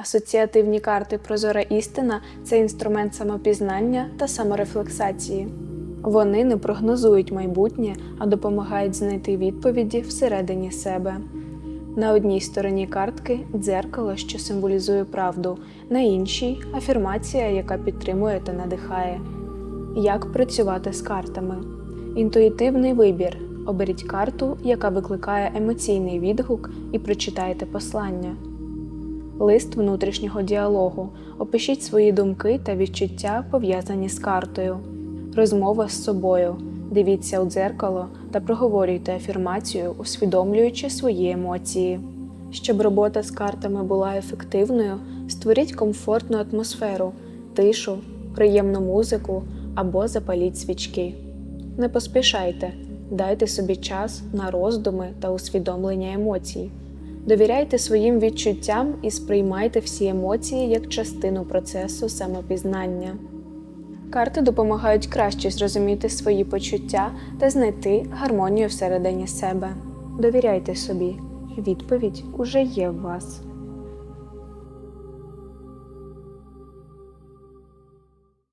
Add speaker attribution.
Speaker 1: Асоціативні карти Прозора істина це інструмент самопізнання та саморефлексації. Вони не прогнозують майбутнє, а допомагають знайти відповіді всередині себе. На одній стороні картки дзеркало, що символізує правду, на іншій афірмація, яка підтримує та надихає. Як працювати з картами? Інтуїтивний вибір. Оберіть карту, яка викликає емоційний відгук, і прочитайте послання. Лист внутрішнього діалогу. Опишіть свої думки та відчуття, пов'язані з картою. Розмова з собою. Дивіться у дзеркало та проговорюйте афірмацію, усвідомлюючи свої емоції. Щоб робота з картами була ефективною, створіть комфортну атмосферу, тишу, приємну музику або запаліть свічки. Не поспішайте, дайте собі час на роздуми та усвідомлення емоцій. Довіряйте своїм відчуттям і сприймайте всі емоції як частину процесу самопізнання. Карти допомагають краще зрозуміти свої почуття та знайти гармонію всередині себе. Довіряйте собі, відповідь уже є в вас.